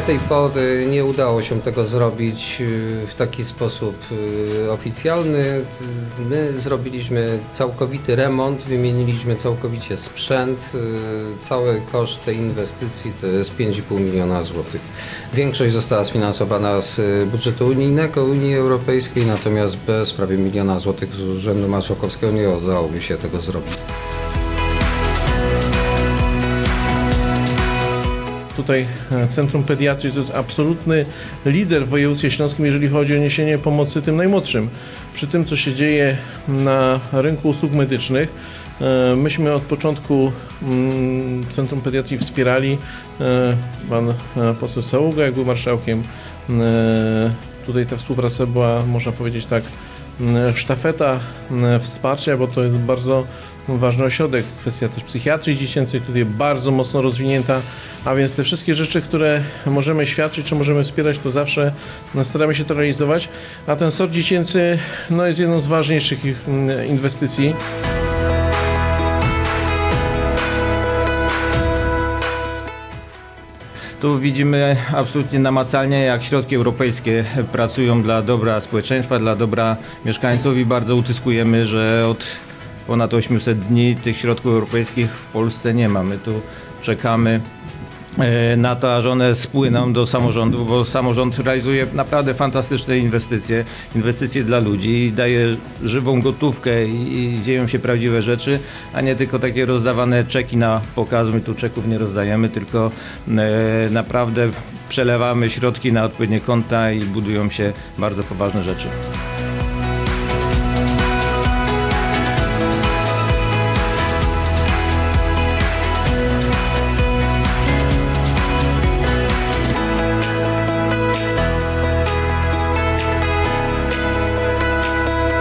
tej pory nie udało się tego zrobić y, w taki sposób y, oficjalny. My zrobiliśmy całkowity remont, wymieniliśmy całkowicie sprzęt. y, Cały koszt tej inwestycji to jest 5,5 miliona złotych. Większość została sfinansowana z budżetu unijnego, Unii Europejskiej, natomiast bez prawie miliona złotych z Urzędu Marszałkowskiego nie udałoby się tego zrobić. Tutaj e, Centrum Pediatrii to jest absolutny lider w województwie śląskim, jeżeli chodzi o niesienie pomocy tym najmłodszym. Przy tym, co się dzieje na rynku usług medycznych, e, myśmy od początku mm, Centrum Pediatrii wspierali. E, Pan poseł Saługa, jak był marszałkiem, tutaj ta współpraca była, można powiedzieć tak, sztafeta m, wsparcia, bo to jest bardzo ważny ośrodek. Kwestia też psychiatrii dziecięcej tutaj bardzo mocno rozwinięta, a więc te wszystkie rzeczy, które możemy świadczyć, czy możemy wspierać, to zawsze no, staramy się to realizować, a ten sort dziecięcy no, jest jedną z ważniejszych inwestycji. Tu widzimy absolutnie namacalnie, jak środki europejskie pracują dla dobra społeczeństwa, dla dobra mieszkańców i bardzo utyskujemy, że od ponad 800 dni tych środków europejskich w Polsce nie ma. My tu czekamy na to, aż one spłyną do samorządów, bo samorząd realizuje naprawdę fantastyczne inwestycje, inwestycje dla ludzi daje żywą gotówkę i, i dzieją się prawdziwe rzeczy, a nie tylko takie rozdawane czeki na pokaz. My tu czeków nie rozdajemy, tylko e, naprawdę przelewamy środki na odpowiednie konta i budują się bardzo poważne rzeczy.